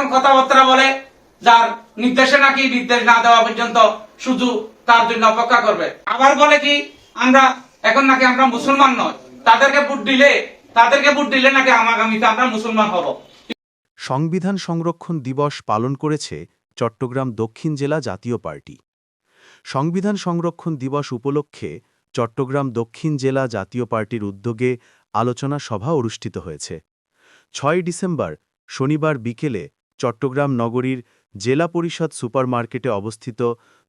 এখন কথাবার্তা বলে যার নির্দেশে নাকি নির্দেশ না দেওয়া পর্যন্ত শুধু তার জন্য অপেক্ষা করবে। আবার বলে কি, আমরা, এখন নাকি আমরা মুসলমান নয়, তাদেরকে ভোট দিলে, তাদেরকে ভোট দিলে নাকি আগামীতে আমরা মুসলমান হব। সংবিধান সংরক্ষণ দিবস পালন করেছে চট্টগ্রাম দক্ষিণ জেলা জাতীয় পার্টি। সংবিধান সংরক্ষণ দিবস উপলক্ষে চট্টগ্রাম দক্ষিণ জেলা জাতীয় পার্টির উদ্যোগে আলোচনা সভা অনুষ্ঠিত হয়েছে। ছয় ডিসেম্বর, শনিবার বিকেলে চট্টগ্রাম নগরীর জেলা পরিষদ সুপারমার্কেটে অবস্থিত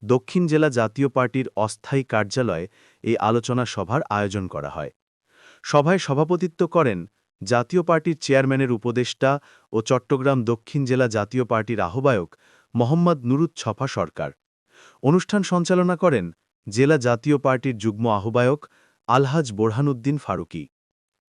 দক্ষিণ জেলা জাতীয় পার্টির অস্থায়ী কার্যালয়ে এই আলোচনা সভার আয়োজন করা হয়। সভায় সভাপতিত্ব করেন জাতীয় পার্টির চেয়ারম্যানের উপদেষ্টা ও চট্টগ্রাম দক্ষিণ জেলা জাতীয় পার্টির আহ্বায়ক মোহাম্মদ নুরুচ্ছফা সরকার। অনুষ্ঠান সঞ্চালনা করেন জেলা জাতীয় পার্টির যুগ্ম আহ্বায়ক আলহাজ বোরহানুদ্দিন ফারুকি।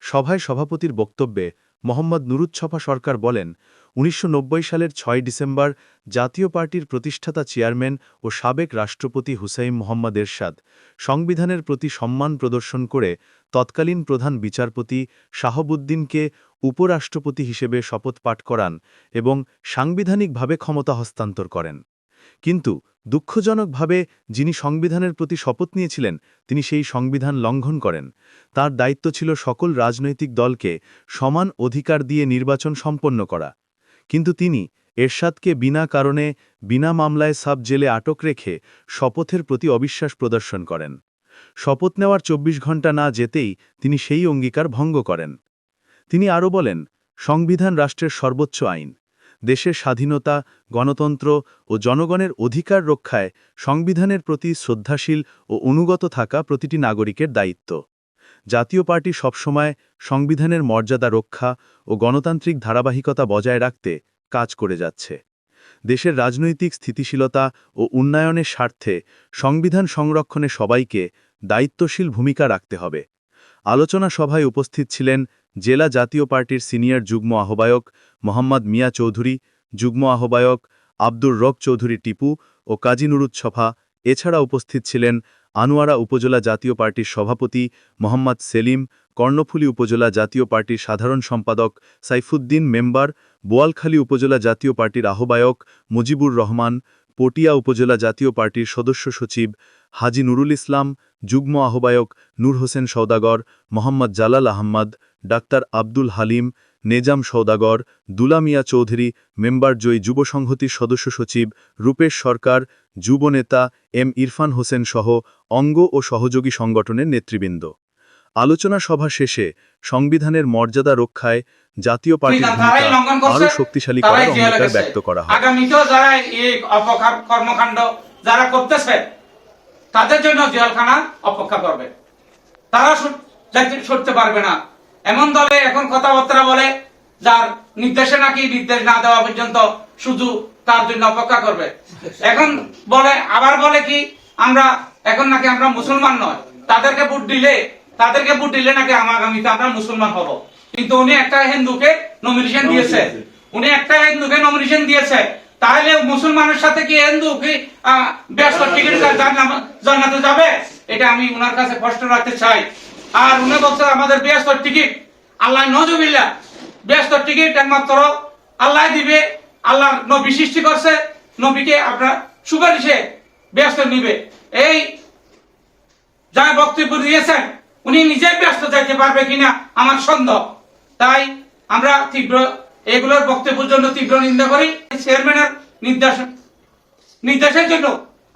সভায় সভাপতির বক্তব্যে মোহাম্মদ নুরুচ্ছফা সরকার বলেন, উনিশশো নব্বই সালের ছয় ডিসেম্বর জাতীয় পার্টির প্রতিষ্ঠাতা চেয়ারম্যান ও সাবেক রাষ্ট্রপতি হুসাইন মোহাম্মদ এরশাদ সংবিধানের প্রতি সম্মান প্রদর্শন করে তৎকালীন প্রধান বিচারপতি শাহবুদ্দিনকে উপরাষ্ট্রপতি হিসেবে শপথ পাঠ করান এবং সাংবিধানিকভাবে ক্ষমতা হস্তান্তর করেন। কিন্তু দুঃখজনকভাবে যিনি সংবিধানের প্রতি শপথ নিয়েছিলেন, তিনি সেই সংবিধান লঙ্ঘন করেন। তার দায়িত্ব ছিল সকল রাজনৈতিক দলকে সমান অধিকার দিয়ে নির্বাচন সম্পন্ন করা। কিন্তু তিনি এরশাদকে বিনা কারণে, বিনা মামলায় সাব জেলে আটক রেখে শপথের প্রতি অবিশ্বাস প্রদর্শন করেন। শপথ নেওয়ার চব্বিশ ঘণ্টা না যেতেই তিনি সেই অঙ্গীকার ভঙ্গ করেন। তিনি আরও বলেন, সংবিধান রাষ্ট্রের সর্বোচ্চ আইন। দেশের স্বাধীনতা, গণতন্ত্র ও জনগণের অধিকার রক্ষায় সংবিধানের প্রতি শ্রদ্ধাশীল ও অনুগত থাকা প্রতিটি নাগরিকের দায়িত্ব। জাতীয় পার্টি সবসময় সংবিধানের মর্যাদা রক্ষা ও গণতান্ত্রিক ধারাবাহিকতা বজায় রাখতে কাজ করে যাচ্ছে। দেশের রাজনৈতিক স্থিতিশীলতা ও উন্নয়নের স্বার্থে সংবিধান সংরক্ষণে সবাইকে দায়িত্বশীল ভূমিকা রাখতে হবে। আলোচনা সভায় উপস্থিত ছিলেন জেলা জাতীয় পার্টির সিনিয়র যুগ্ম আহ্বায়ক মোহাম্মদ মিয়া চৌধুরী, যুগ্ম আহ্বায়ক আব্দুর রব চৌধুরী টিপু ও কাজী নুরুচ্ছফা এছাড়া উপস্থিত ছিলেন আনোয়ারা উপজেলা জাতীয় পার্টির সভাপতি মোহাম্মদ সেলিম, কর্ণফুলী উপজেলা জাতীয় পার্টির সাধারণ সম্পাদক সাইফুদ্দিন মেম্বার, বোয়ালখালী উপজেলা জাতীয় পার্টির আহ্বায়ক মুজিবুর রহমান পটিয়া উপজেলা জাতীয় পার্টির সদস্য সচিব হাজি নুরুল ইসলাম, যুগ্ম আহ্বায়ক নূর হোসেন সৌদাগর মোহাম্মদ জালাল আহম্মদ, ডাক্তার আব্দুল হালিম, নেজাম সৌদাগর দুলামিয়া চৌধুরী, মেম্বার জয়ী যুব সংহতির সদস্য সচিব রূপেশ সরকার যুবনেতা এম ইরফান হোসেন সহ অঙ্গ ও সহযোগী সংগঠনের নেতৃবৃন্দ। আলোচনা সভা শেষে সংবিধানের মর্যাদা রক্ষায় জাতীয় পার্টির ভূমিকা আরও শক্তিশালী করার অঙ্গীকার ব্যক্ত করা হয়। আগামীতেও যারা এই অপকার কর্মকাণ্ড যারা করতেছে তাদের জন্য জেলখানা অপেক্ষা করবে। তারা সরতে পারবে না। এমন দলে এখন কথাবার্তা বলে যার নির্দেশে নাকি নির্দেশ না দেওয়া পর্যন্ত শুধু তার জন্য অপেক্ষা করবে। এখন বলে আবার বলে কি আমরা এখন নাকি আমরা মুসলমান নয়। তাদেরকে ভোট দিলে তাদেরকে ভোট দিলে নাকি আগামীতে আমরা মুসলমান হব। কিন্তু উনি একটা হিন্দুকে নমিনেশন দিয়েছে। উনি একটা হিন্দুকে নমিনেশন দিয়েছে। তাহলে মুসলমানের সাথে কি হিন্দু কি ব্যস্ত টিকিট জান্নাতে যাবে? এটা আমি ওনার কাছে প্রশ্ন রাখতে চাই। আর উনি বলছে আমাদের ব্যস্ত টিকিট আল্লাহ নজুবিল্লা ব্যস্ত টিকিট একমাত্র আল্লাহ দিবে। আল্লাহ নবী সৃষ্টি করছে। নবীকে আপনার সুপারিশে ব্যস্ত নিবে। এই যা বক্তব্য দিয়েছেন উনি নিজে ব্যস্ত যাইতে পারবে কিনা আমার সন্দেহ। তাই আমরা তীব্র এগুলোর বক্তব্যের জন্য তীব্র নিন্দা করি। চেয়ারম্যানের নির্দেশ নির্দেশের জন্য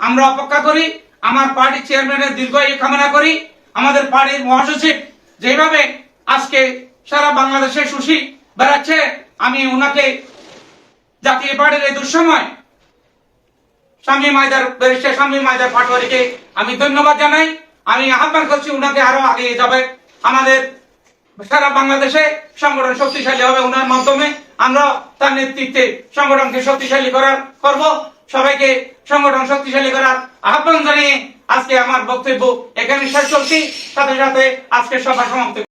আমরা অপেক্ষা করি। আমার পার্টি চেয়ারম্যানের দীর্ঘায়ু কামনা করি। আমাদের পার্টির মহাসচিব যেভাবে আজকে সারা বাংলাদেশে সুশী বেড়াচ্ছে, আমি ওনাকে জাতীয় পার্টির এই দুঃসময় স্বামী মাইদার ব্যারিস্টার স্বামী মাইদার পাটোয়ারিকে আমি ধন্যবাদ জানাই। আমি আহ্বান করছি উনাকে আরও আগে যাবে। আমাদের সারা বাংলাদেশে সংগঠন শক্তিশালী হবে উনার মাধ্যমে। আমরা তার নেতৃত্বে সংগঠনকে শক্তিশালী করার করব। সবাইকে সংগঠন শক্তিশালী করার আহ্বান জানিয়ে আজকে আমার বক্তব্য এখানে শেষ করছি। সাথে সাথে আজকে সভা সমাপ্ত